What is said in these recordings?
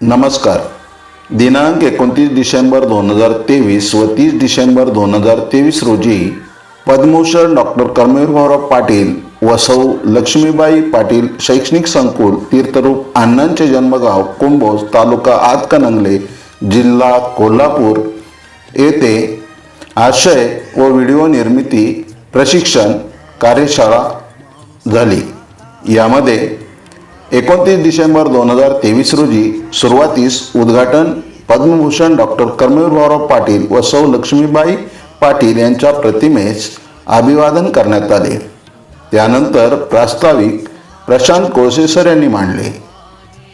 नमस्कार. दिनांक एकोणतीस डिसेंबर दोन हजार तेवीस व तीस डिसेंबर दोन हजार तेवीस रोजी पद्मभूषण डॉक्टर कर्मवीरभाऊराव पाटील व सौ लक्ष्मीबाई पाटील शैक्षणिक संकुल तीर्थरूप अण्णांचे जन्मगाव कुंभोज तालुका आतकनंगले जिल्हा कोल्हापूर येथे आशय व व्हिडिओ निर्मिती प्रशिक्षण कार्यशाळा झाली. यामध्ये एकोणतीस डिसेंबर दोन हजार तेवीस रोजी सुरुवातीस उद्घाटन पद्मभूषण डॉक्टर कर्मवीर भाऊराव पाटील व सौ लक्ष्मीबाई पाटील यांच्या प्रतिमेस अभिवादन करण्यात आले. त्यानंतर प्रास्ताविक प्रशांत कोळसे सर यांनी मांडले.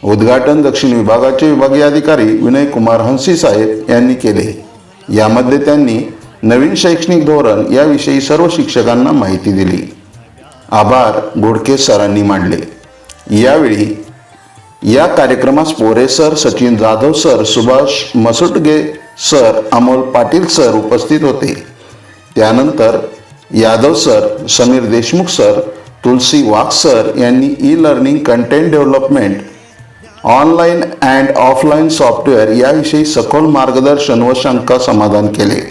उद्घाटन दक्षिण विभागाचे विभागीय अधिकारी विनय कुमार हंसी साहेब यांनी केले. यामध्ये त्यांनी नवीन शैक्षणिक धोरण याविषयी सर्व शिक्षकांना माहिती दिली. आभार गोडके सरांनी मांडले. यावेळी या कार्यक्रमास Pore sir Sachin Jadhav sir Subhash Masutage sir Amol Patil sir उपस्थित होते. त्यानंतर Yadav sir Sameer Deshmukh sir Tulsi Wagh sir यांनी e learning content development online and offline software याविषयी सखोल मार्गदर्शन व शंका समाधान केले.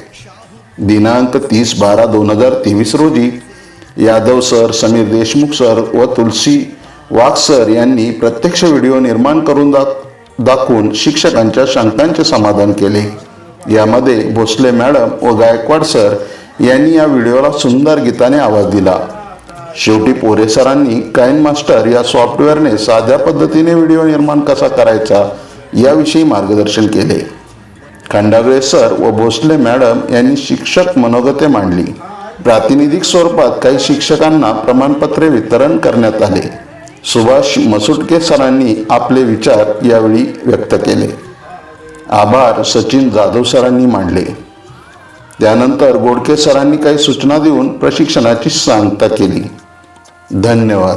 दिनांक तीस बारा दोन हजार तेवीस रोजी यादव सर समीर देशमुख सर व तुलसी वाघ सर यांनी प्रत्यक्ष व्हिडिओ निर्माण करून दाख दाखवून शिक्षकांच्या शंकांचे समाधान केले. यामध्ये भोसले मॅडम व गायकवाड सर यांनी या व्हिडिओला सुंदर गीताने आवाज दिला. शेवटी पोरे सरांनी काइन मास्टर या सॉफ्टवेअरने साध्या पद्धतीने व्हिडिओ निर्माण कसा करायचा याविषयी मार्गदर्शन केले. खंडागळे सर व भोसले मॅडम यांनी शिक्षक मनोगते मांडली. प्रातिनिधिक स्वरूपात काही शिक्षकांना प्रमाणपत्रे वितरण करण्यात आले. सुभाष मसुटके सरांनी आपले विचार यावेळी व्यक्त केले. आभार सचिन जाधव सरांनी मांडले. त्यानंतर गोडके सरांनी काही सूचना देऊन प्रशिक्षणाची सांगता केली. धन्यवाद.